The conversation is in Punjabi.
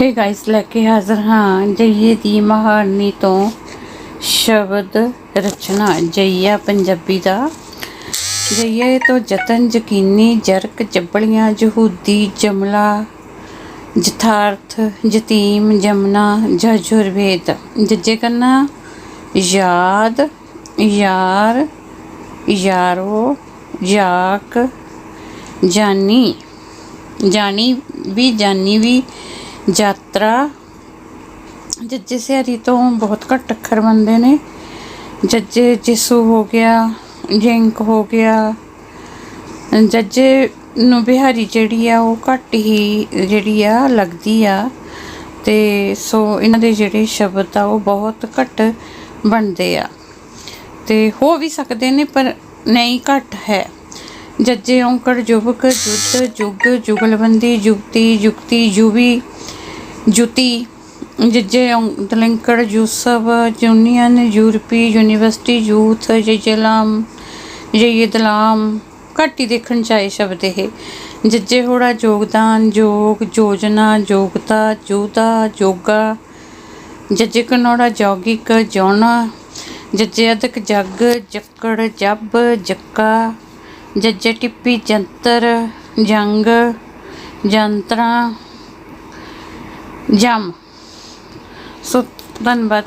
ਹੇ ਗਾਇਸ ਲੈ ਕੇ ਹਾਜ਼ਰ ਹਾਂ ਜਈਏ ਦੀ ਮਹਾਰਨੀ ਤੋਂ ਸ਼ਬਦ ਰਚਨਾ, ਜਈਆ ਪੰਜਾਬੀ ਦਾ। ਜਈਏ ਤੋਂ ਜਤਨ ਯਕੀਨੀ, ਜਰਕ ਜੱਬਲੀਆਂ ਜਹੂਦੀ ਜਮਲਾ ਜਥਾਰਥ ਜਤੀਮ ਜਮਨਾ ਜਜੁਰਵੇਦ ਜੱਜੇ ਕਰਨਾ ਯਾਦ, ਯਾਰ, ਯਾਰੋ, ਯਾਕ, ਜਾਨੀ। ਜਾਣੀ ਵੀ, ਜਾਨੀ ਵੀ ਯਾਤਰਾ, ਜੱਜੇ ਸਿਆਰੀ ਤੋਂ ਬਹੁਤ ਘੱਟ ਅੱਖਰ ਬਣਦੇ ਨੇ। ਜੱਜੇ ਜਿਸੂ ਹੋ ਗਿਆ ਜਿੰਕ ਹੋ ਗਿਆ। ਜੱਜੇ ਨੂੰ ਬਿਹਾਰੀ ਜਿਹੜੀ ਆ, ਉਹ ਘੱਟ ਹੀ ਜਿਹੜੀ ਆ, ਲੱਗਦੀ ਆ। ਤੇ ਸੋ ਇਹਨਾਂ ਦੇ ਜਿਹੜੇ ਸ਼ਬਦ ਆ, ਉਹ ਬਹੁਤ ਘੱਟ ਬਣਦੇ ਆ। ਤੇ ਹੋ ਵੀ ਸਕਦੇ ਨੇ, ਪਰ ਨਹੀਂ ਘੱਟ ਹੈ। ਜੱਜੇ ਔਂਕੜ ਜੁਬਕ, ਜੁੱਧ ਜੁਗ, ਜੁਗਲਬੰਦੀ, ਜੁਗਤੀ ਜੁਗਤੀ ਯੂਵੀ ਜੁਤੀ, ਜੱਜੇ ਦਲਿੰਕੜ ਯੂਸਫ ਜੂਨੀਅਨ ਯੂਰਪੀ ਯੂਨੀਵਰਸਿਟੀ, ਯੂਥ ਜਜਲਾਮ ਜਯਦਲਾਮ ਘੱਟ ਹੀ ਦੇਖਣ ਚ ਆਏ ਸ਼ਬਦ ਇਹ। ਜੱਜੇ ਹੋੜਾ ਯੋਗਦਾਨ, ਯੋਗ ਯੋਜਨਾ, ਯੋਗਤਾ ਜੋਦਾ ਯੋਗਾ। ਜੱਜੇ ਕਨੋੜਾ ਜੌਗਿਕ ਜੌਣਾ ਜੱਜੇ ਅਦਕ ਜੱਗ, ਜੱਕੜ ਜੱਬ, ਜੱਕਾ। ਜੱਜੇ ਟਿੱਪੀ ਜੰਤਰ, ਜੰਗ, ਜੰਤਰਾ। ਜਮ ਸੋ ਧੰਨਵਾਦ